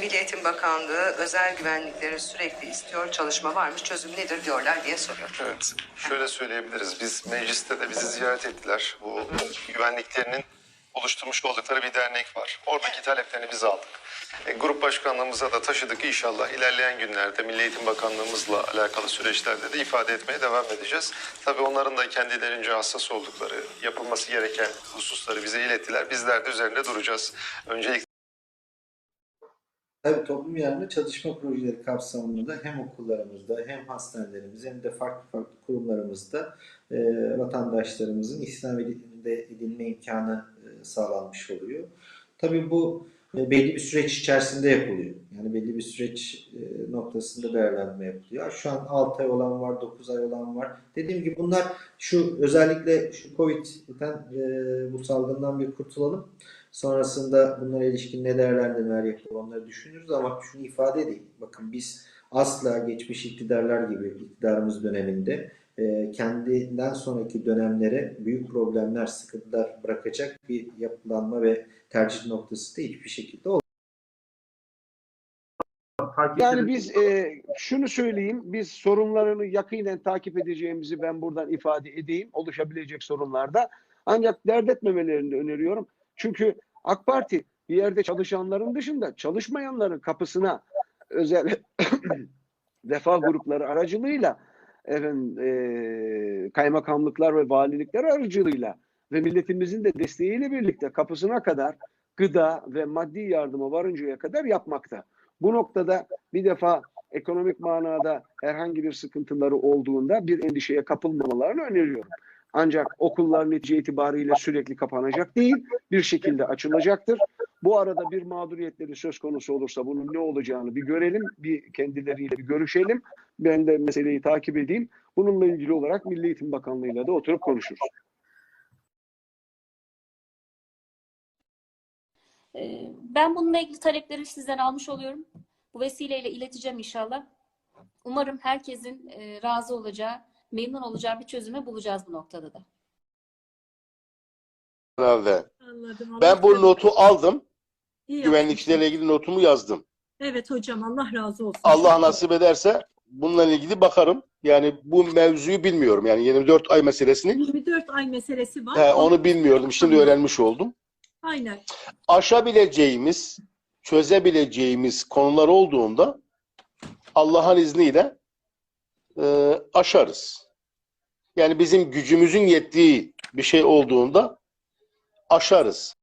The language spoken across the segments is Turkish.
Milli Eğitim Bakanlığı özel güvenlikleri sürekli istiyor, çalışma varmış, çözüm nedir diyorlar diye soruyor. Evet, şöyle söyleyebiliriz. Biz mecliste de bizi ziyaret ettiler. Bu güvenliklerinin oluşturmuş oldukları bir dernek var. Oradaki taleplerini biz aldık. E, grup başkanlığımıza da taşıdık inşallah. İlerleyen günlerde Milli Eğitim Bakanlığımızla alakalı süreçlerde de ifade etmeye devam edeceğiz. Tabii onların da kendilerince hassas oldukları, yapılması gereken hususları bize ilettiler. Bizler de üzerinde duracağız. Öncelikle Tabii toplum yararına çalışma projeleri kapsamında hem okullarımızda hem hastanelerimizde hem de farklı farklı kurumlarımızda e, vatandaşlarımızın eğitiminde edinme imkanı e, sağlanmış oluyor. Tabii bu e, belli bir süreç içerisinde yapılıyor. Yani belli bir süreç e, noktasında değerlendirme yapılıyor. Şu an 6 ay olan var, 9 ay olan var. Dediğim gibi bunlar şu özellikle şu Covid'den e, bu salgından bir kurtulalım. Sonrasında bunlara ilişkin ne değerlendirmeler yapılır onları düşünürüz ama şunu ifade edeyim. Bakın biz asla geçmiş iktidarlar gibi iktidarımız döneminde e, kendinden sonraki dönemlere büyük problemler, sıkıntılar bırakacak bir yapılanma ve tercih noktası da hiçbir şekilde olmadı. Yani biz e, şunu söyleyeyim, biz sorunlarını yakinen takip edeceğimizi ben buradan ifade edeyim, oluşabilecek sorunlarda. Ancak dert etmemelerini öneriyorum. Çünkü AK Parti bir yerde çalışanların dışında çalışmayanların kapısına özel refah grupları aracılığıyla efendim, e, kaymakamlıklar ve valilikler aracılığıyla ve milletimizin de desteğiyle birlikte kapısına kadar gıda ve maddi yardıma varıncaya kadar yapmakta. Bu noktada bir defa ekonomik manada herhangi bir sıkıntıları olduğunda bir endişeye kapılmamalarını öneriyorum. Ancak okullar netice itibariyle sürekli kapanacak değil, bir şekilde açılacaktır. Bu arada bir mağduriyetleri söz konusu olursa bunun ne olacağını bir görelim, bir kendileriyle bir görüşelim. Ben de meseleyi takip edeyim. Bununla ilgili olarak Milli Eğitim Bakanlığı'yla da oturup konuşuruz. Ee, Ben bununla ilgili talepleri sizden almış oluyorum. Bu vesileyle ileteceğim inşallah. Umarım herkesin e, razı olacağı, memnun olacağı bir çözümü bulacağız bu noktada da. herhalde. Anladım. Allah Ben bu razı notu aldım. İyi Güvenlikçilerle ilgili notumu yazdım. Evet hocam Allah razı olsun. Allah nasip ederse bununla ilgili bakarım. Yani bu mevzuyu bilmiyorum. Yani 24 ay meselesini 24 ay meselesi var. he, onu bilmiyordum. Şimdi öğrenmiş oldum. Aynen. Aşabileceğimiz, çözebileceğimiz konular olduğunda Allah'ın izniyle e, aşarız. Yani bizim gücümüzün yettiği bir şey olduğunda aşarız.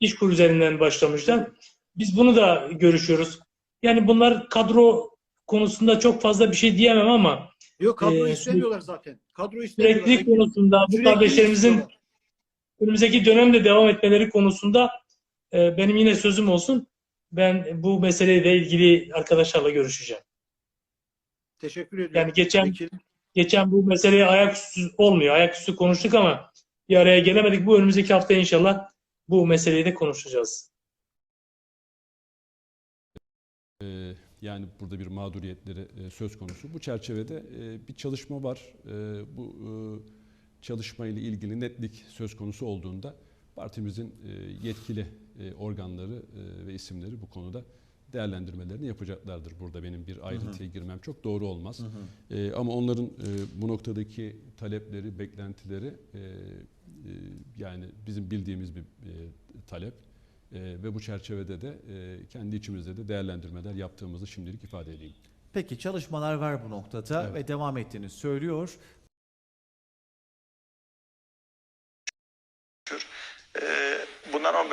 İşkur üzerinden başlamışlar. Biz bunu da görüşüyoruz. Yani bunlar kadro konusunda çok fazla bir şey diyemem ama Yok kadro Ee, istemiyorlar zaten. Kadro istemiyorlar. süreklilik konusunda bu Sürekli kardeşlerimizin önümüzdeki dönemde devam etmeleri konusunda e, benim yine sözüm olsun. Ben bu meseleyle ilgili arkadaşlarla görüşeceğim. Teşekkür ediyorum. Yani geçen Vekilim. geçen bu meseleye ayaküstü olmuyor. Ayaküstü konuştuk ama bir araya gelemedik. Bu önümüzdeki hafta inşallah bu meseleyi de konuşacağız. Ee, yani burada bir mağduriyetleri e, söz konusu. Bu çerçevede e, bir çalışma var. E, Bu e, çalışma ile ilgili netlik söz konusu olduğunda partimizin e, yetkili e, organları e, ve isimleri bu konuda değerlendirmelerini yapacaklardır. Burada benim bir ayrıntıya girmem çok doğru olmaz. E, Ama onların e, bu noktadaki talepleri, beklentileri e, e, yani bizim bildiğimiz bir e, talep. Ee, ve bu çerçevede de e, kendi içimizde de değerlendirmeler yaptığımızı şimdilik ifade edeyim. Peki çalışmalar var bu noktada Evet. ve devam ettiğini söylüyor.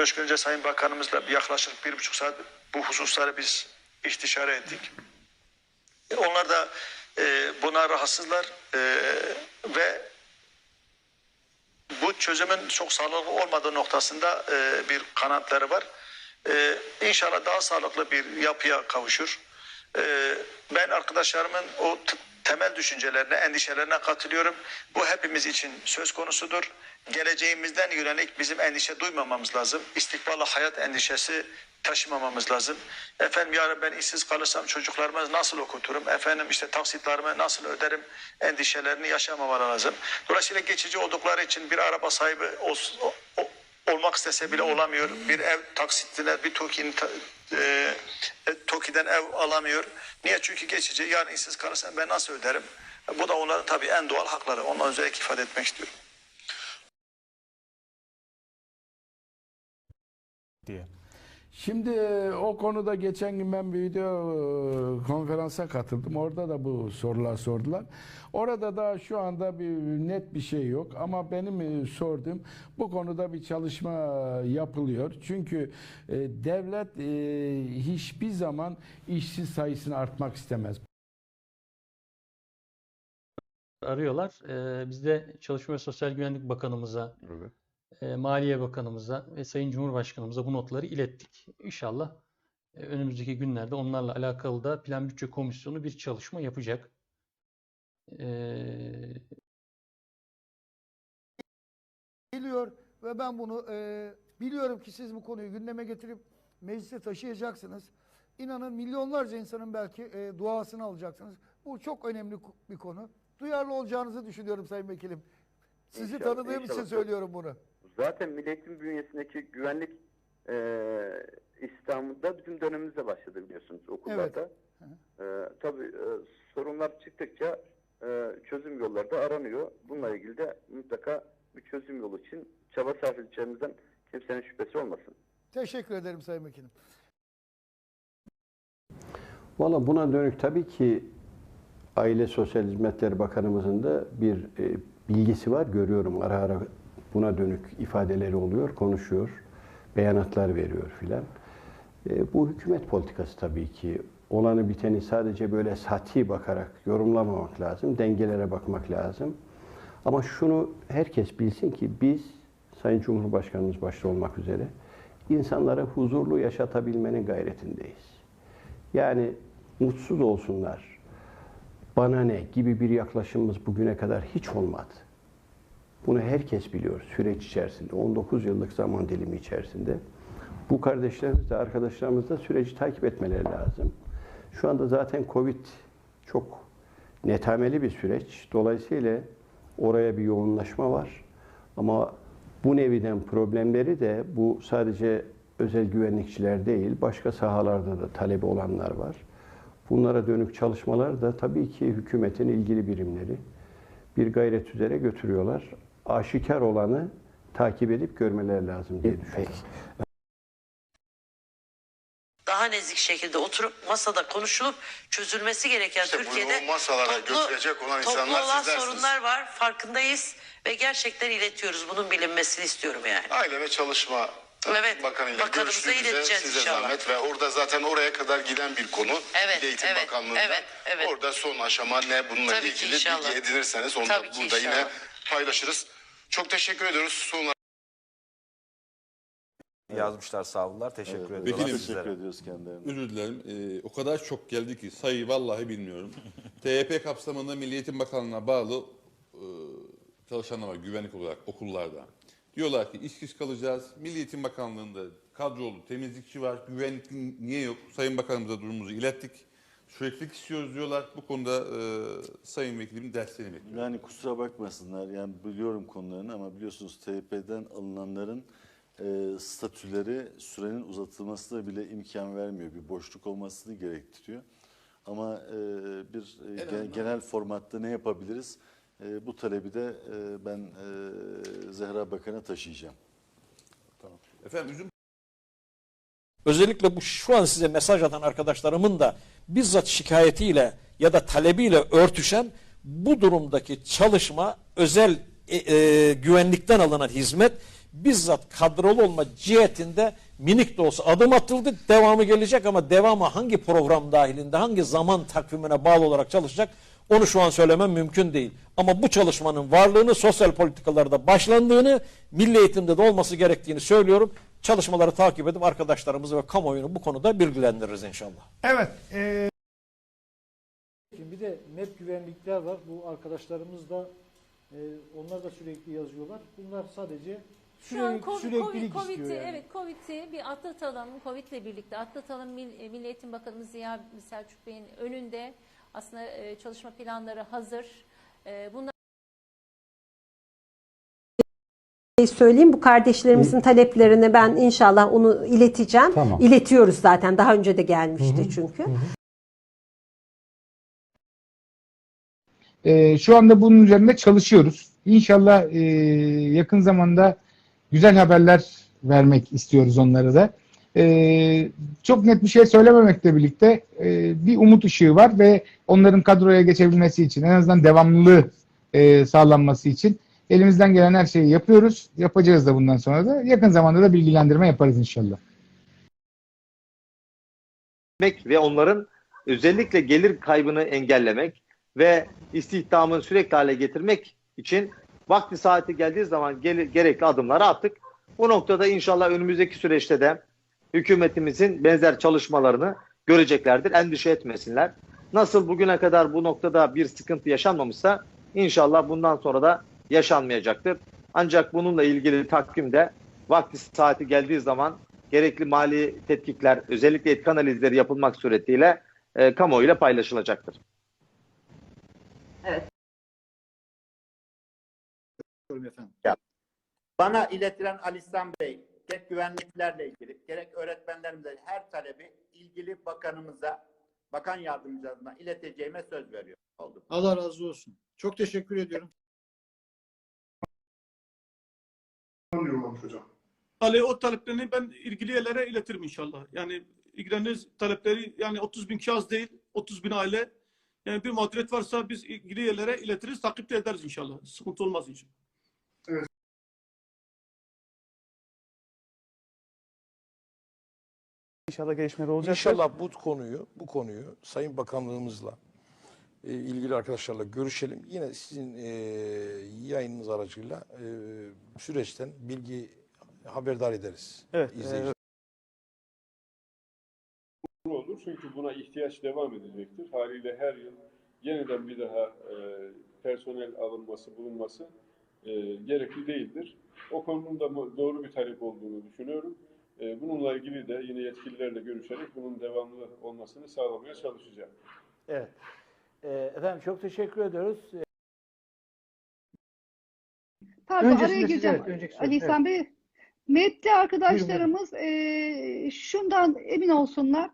15 gün önce Sayın Bakanımızla bir yaklaşık bir buçuk saat bu hususları biz istişare ettik. E, Onlar da e, buna rahatsızlar e, ve bu çözümün çok sağlıklı olmadığı noktasında e, bir kanatları var. E, İnşallah daha sağlıklı bir yapıya kavuşur. E, ben arkadaşlarımın o temel düşüncelerine, endişelerine katılıyorum. Bu hepimiz için söz konusudur. Geleceğimizden yönelik bizim endişe duymamamız lazım. İstikbala hayat endişesi taşımamamız lazım. Efendim yarın ben işsiz kalırsam çocuklarımı nasıl okuturum? Efendim işte taksitlerimi nasıl öderim? Endişelerini yaşamamaları lazım. Dolayısıyla geçici oldukları için bir araba sahibi ol- o- olmak istese bile olamıyor. Bir ev taksitine bir TOKİ'nin e, e, TOKİ'den ev alamıyor. Niye? Çünkü geçici. Yarın işsiz kalırsam ben nasıl öderim? Bu da onların tabii en doğal hakları. Ondan özellikle ifade etmek istiyorum. diye. Şimdi e, o konuda geçen gün ben bir video e, konferansa katıldım. Orada da bu sorular sordular. Orada da şu anda bir net bir şey yok ama benim e, sorduğum bu konuda bir çalışma yapılıyor. Çünkü devlet hiçbir zaman işsiz sayısını artmak istemez. arıyorlar. Biz de Çalışma ve Sosyal Güvenlik Bakanımıza, e, Maliye Bakanımıza ve Sayın Cumhurbaşkanımıza bu notları ilettik. İnşallah e, önümüzdeki günlerde onlarla alakalı da Plan Bütçe Komisyonu bir çalışma yapacak. Ee, geliyor ve ben bunu e, biliyorum ki siz bu konuyu gündeme getirip meclise taşıyacaksınız. İnanın milyonlarca insanın belki e, duasını alacaksınız. Bu çok önemli bir konu. Duyarlı olacağınızı düşünüyorum Sayın Vekilim. Sizi İnşallah, tanıdığım için inşallah. söylüyorum bunu. Zaten milletin bünyesindeki güvenlik e, İstanbul'da bizim dönemimizde başladı biliyorsunuz okullarda. E, tabii e, sorunlar çıktıkça e, çözüm yolları da aranıyor. Bununla ilgili de mutlaka bir çözüm yolu için çaba sarf edeceğimizden kimsenin şüphesi olmasın. Teşekkür ederim Sayın Vekilim. Valla buna dönük tabii ki Aile Sosyal Hizmetler Bakanımızın da bir e, bilgisi var. Görüyorum ara ara buna dönük ifadeleri oluyor, konuşuyor, beyanatlar veriyor filan. E, bu hükümet politikası tabii ki. Olanı biteni sadece böyle sati bakarak yorumlamamak lazım. Dengelere bakmak lazım. Ama şunu herkes bilsin ki biz, Sayın Cumhurbaşkanımız başta olmak üzere, insanları huzurlu yaşatabilmenin gayretindeyiz. Yani mutsuz olsunlar, bana ne gibi bir yaklaşımımız bugüne kadar hiç olmadı. Bunu herkes biliyor süreç içerisinde, 19 yıllık zaman dilimi içerisinde. Bu kardeşlerimiz de arkadaşlarımız da süreci takip etmeleri lazım. Şu anda zaten Covid çok netameli bir süreç. Dolayısıyla oraya bir yoğunlaşma var. Ama bu neviden problemleri de bu sadece özel güvenlikçiler değil, başka sahalarda da talebi olanlar var. Bunlara dönük çalışmalar da tabii ki hükümetin ilgili birimleri bir gayret üzere götürüyorlar. Aşikar olanı takip edip görmeleri lazım diye düşünüyorum. daha nezik şekilde oturup masada konuşulup çözülmesi gereken İşte Türkiye'de bu masalara toplu, götürecek olan toplu insanlar olan sizlersiniz. sorunlar var. Farkındayız ve gerçekten iletiyoruz. Bunun bilinmesini istiyorum yani. Aile ve Çalışma Evet, Bakanıyla bakanımıza görüştüğümüzde ileteceğiz size inşallah. zahmet ve orada zaten oraya kadar giden bir konu. Evet, Milli Eğitim evet, Bakanlığı'nda. evet, evet. Orada son aşama ne bununla Tabii ki ilgili inşallah. bilgi edinirseniz onu Tabii da ki burada yine inşallah. paylaşırız. Çok teşekkür ediyoruz. Sunumlar Yazmışlar sağ olunlar. Teşekkür ediyorlar Vekilim, sizlere. ediyoruz kendilerine. Özür dilerim. Ee, o kadar çok geldi ki sayı vallahi bilmiyorum. TYP kapsamında Milli Eğitim Bakanlığı'na bağlı e, çalışanlar var güvenlik olarak okullarda. Diyorlar ki işsiz kalacağız. Milli Eğitim Bakanlığı'nda kadrolu temizlikçi var. Güvenlik niye yok? Sayın Bakanımıza durumumuzu ilettik. Süreklilik istiyoruz diyorlar. Bu konuda e, Sayın Vekilim derslerini bekliyor. Yani kusura bakmasınlar yani biliyorum konularını ama biliyorsunuz TYP'den alınanların e, statüleri sürenin uzatılmasına bile imkan vermiyor. Bir boşluk olmasını gerektiriyor. Ama e, bir e, gen- genel formatta ne yapabiliriz? E, bu talebi de e, ben e, Zehra Bakan'a taşıyacağım. Efendim üzüm Özellikle bu şu an size mesaj atan arkadaşlarımın da bizzat şikayetiyle ya da talebiyle örtüşen bu durumdaki çalışma özel e, e, güvenlikten alınan hizmet bizzat kadrolu olma cihetinde minik de olsa adım atıldı. Devamı gelecek ama devamı hangi program dahilinde hangi zaman takvimine bağlı olarak çalışacak onu şu an söylemem mümkün değil. Ama bu çalışmanın varlığını sosyal politikalarda başlandığını milli eğitimde de olması gerektiğini söylüyorum. Çalışmaları takip edip arkadaşlarımızı ve kamuoyunu bu konuda bilgilendiririz inşallah. Evet. Şimdi bir de MEP güvenlikler var. Bu arkadaşlarımız da e, onlar da sürekli yazıyorlar. Bunlar sadece Şu an sürekli, Covid, süreklilik Covid, Covid'i, yani. evet Covid'i bir atlatalım. Covid'le birlikte atlatalım. Mil- e, Milli Eğitim Bakanımız Ziya Selçuk Bey'in önünde aslında e, çalışma planları hazır. E, Bunlar söyleyeyim. Bu kardeşlerimizin taleplerini ben inşallah onu ileteceğim. Tamam. İletiyoruz zaten. Daha önce de gelmişti çünkü. Ee, şu anda bunun üzerinde çalışıyoruz. İnşallah e, yakın zamanda güzel haberler vermek istiyoruz onlara da. Ee, çok net bir şey söylememekle birlikte e, bir umut ışığı var ve onların kadroya geçebilmesi için en azından devamlılığı e, sağlanması için elimizden gelen her şeyi yapıyoruz. Yapacağız da bundan sonra da. Yakın zamanda da bilgilendirme yaparız inşallah. ve onların özellikle gelir kaybını engellemek ve istihdamını sürekli hale getirmek için vakti saati geldiği zaman gerekli adımları attık. Bu noktada inşallah önümüzdeki süreçte de hükümetimizin benzer çalışmalarını göreceklerdir. Endişe etmesinler. Nasıl bugüne kadar bu noktada bir sıkıntı yaşanmamışsa inşallah bundan sonra da yaşanmayacaktır. Ancak bununla ilgili takvimde vakti saati geldiği zaman gerekli mali tetkikler, özellikle etki analizleri yapılmak suretiyle e, kamuoyuyla paylaşılacaktır. Bana iletilen Ali İhsan Bey, gerek güvenliklerle ilgili, gerek öğretmenlerimize her talebi ilgili bakanımıza, bakan yardımcılarına ileteceğime söz veriyorum. Oldu. Allah razı olsun. Çok teşekkür ediyorum. Hocam. Ali o taleplerini ben ilgili yerlere iletirim inşallah. Yani ilgileniriz talepleri yani 30 bin kişi az değil, 30 bin aile. Yani bir mağduriyet varsa biz ilgili yerlere iletiriz, takip de ederiz inşallah. Sıkıntı olmaz inşallah. İnşallah gelişmeler olacak. İnşallah bu konuyu, bu konuyu Sayın Bakanlığımızla e, ilgili arkadaşlarla görüşelim. Yine sizin e, yayınınız aracıyla e, süreçten bilgi haberdar ederiz. Evet, izleyiciler. olur çünkü buna ihtiyaç devam edecektir. Haliyle her yıl yeniden bir daha e, personel alınması, bulunması e, gerekli değildir. O konunun da doğru bir talep olduğunu düşünüyorum. E, bununla ilgili de yine yetkililerle görüşerek bunun devamlı olmasını sağlamaya çalışacağım. Evet. Ee, efendim çok teşekkür ediyoruz. Ee, Pardon Öncesinde araya gireceğim. evet, önceki Ali İhsan Bey, MEP'li arkadaşlarımız eee, şundan emin olsunlar.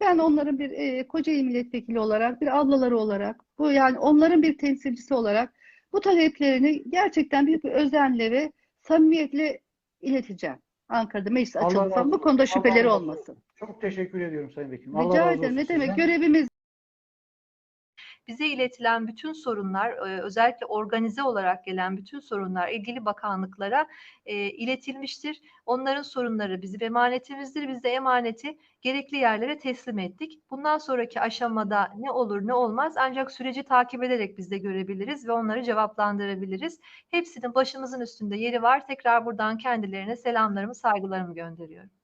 Ben onların bir eee Kocaeli milletvekili olarak, bir ablaları olarak, bu yani onların bir temsilcisi olarak bu taleplerini gerçekten büyük bir özenle ve samimiyetle ileteceğim. Ankara'da meclis Allah açılırsa bu konuda şüpheleri Allah olmasın. Çok teşekkür ediyorum Sayın Vekilim. Allah Rica razı ederim. Ne demek? Görevimiz Bize iletilen bütün sorunlar, e, özellikle organize olarak gelen bütün sorunlar ilgili bakanlıklara e, iletilmiştir. Onların sorunları bizim emanetimizdir. Biz de emaneti gerekli yerlere teslim ettik. Bundan sonraki aşamada ne olur ne olmaz ancak süreci takip ederek biz de görebiliriz ve onları cevaplandırabiliriz. Hepsinin başımızın üstünde yeri var. Tekrar buradan kendilerine selamlarımı, saygılarımı gönderiyorum.